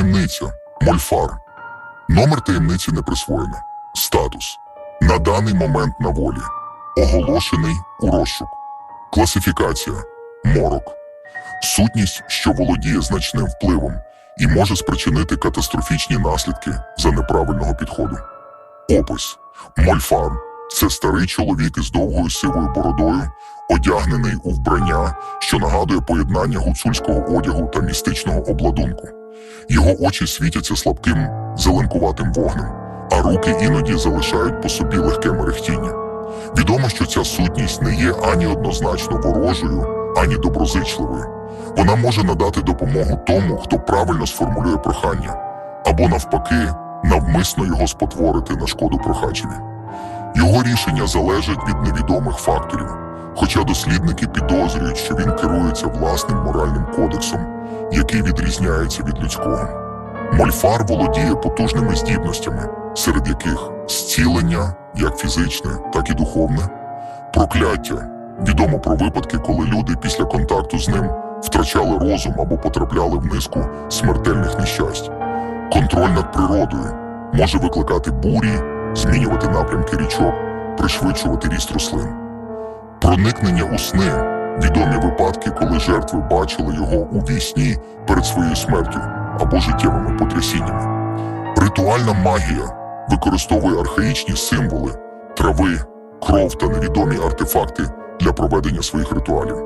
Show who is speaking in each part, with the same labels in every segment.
Speaker 1: Таємниця. Мольфар. Номер таємниці не присвоєно. Статус. На даний момент на волі. Оголошений у розшук. Класифікація. Морок. Сутність, що володіє значним впливом і може спричинити катастрофічні наслідки за неправильного підходу. Опис. Мольфар це старий чоловік із довгою сивою бородою, одягнений у вбрання, що нагадує поєднання гуцульського одягу та містичного обладунку. Його очі світяться слабким зеленкуватим вогнем, а руки іноді залишають по собі легке мерехтіння. Відомо, що ця сутність не є ані однозначно ворожою, ані доброзичливою. Вона може надати допомогу тому, хто правильно сформулює прохання, або навпаки, навмисно його спотворити на шкоду прохачеві. Його рішення залежать від невідомих факторів, хоча дослідники підозрюють, що він керується власним моральним кодексом, який відрізняється від людського. Мольфар володіє потужними здібностями, серед яких зцілення, як фізичне, так і духовне, прокляття. Відомо про випадки, коли люди після контакту з ним втрачали розум або потрапляли в низку смертельних нещасть. Контроль над природою може викликати бурі, змінювати напрямки річок, пришвидшувати ріст рослин. Проникнення у сни відомі випадки, коли жертви бачили його у вісні перед своєю смертю або життєвими потрясіннями. Ритуальна магія використовує архаїчні символи, трави, кров та невідомі артефакти для проведення своїх ритуалів.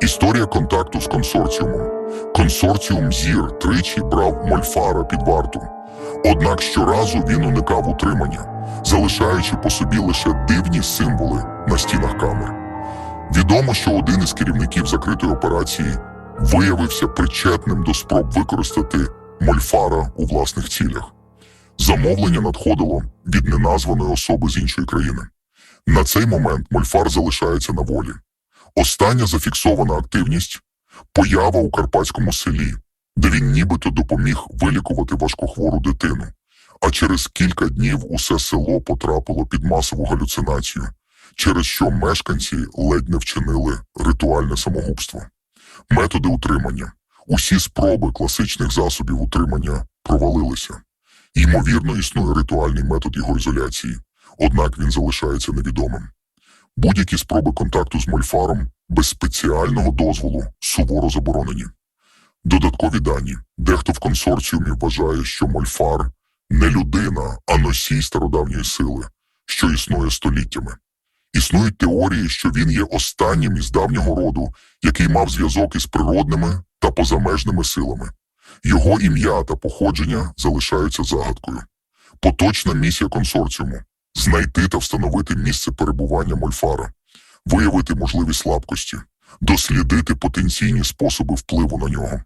Speaker 1: Історія контакту з консорціумом. Консорціум Зір тричі брав Мольфара під варту. Однак щоразу він уникав утримання, залишаючи по собі лише дивні символи на стінах камер. Відомо, що один із керівників закритої операції виявився причетним до спроб використати Мольфара у власних цілях. Замовлення надходило від неназваної особи з іншої країни. На цей момент Мольфар залишається на волі. Остання зафіксована активність поява у карпатському селі, де він нібито допоміг вилікувати важкохвору дитину. А через кілька днів усе село потрапило під масову галюцинацію, через що мешканці ледь не вчинили ритуальне самогубство. Методи утримання. Усі спроби класичних засобів утримання провалилися. Ймовірно, існує ритуальний метод його ізоляції, однак він залишається невідомим. Будь-які спроби контакту з Мольфаром без спеціального дозволу суворо заборонені. Додаткові дані. Дехто в консорціумі вважає, що Мольфар не людина, а носій стародавньої сили, що існує століттями. Існують теорії, що він є останнім із давнього роду, який мав зв'язок із природними та позамежними силами. Його ім'я та походження залишаються загадкою. Поточна місія консорціуму знайти та встановити місце перебування Мольфара, виявити можливі слабкості, дослідити потенційні способи впливу на нього.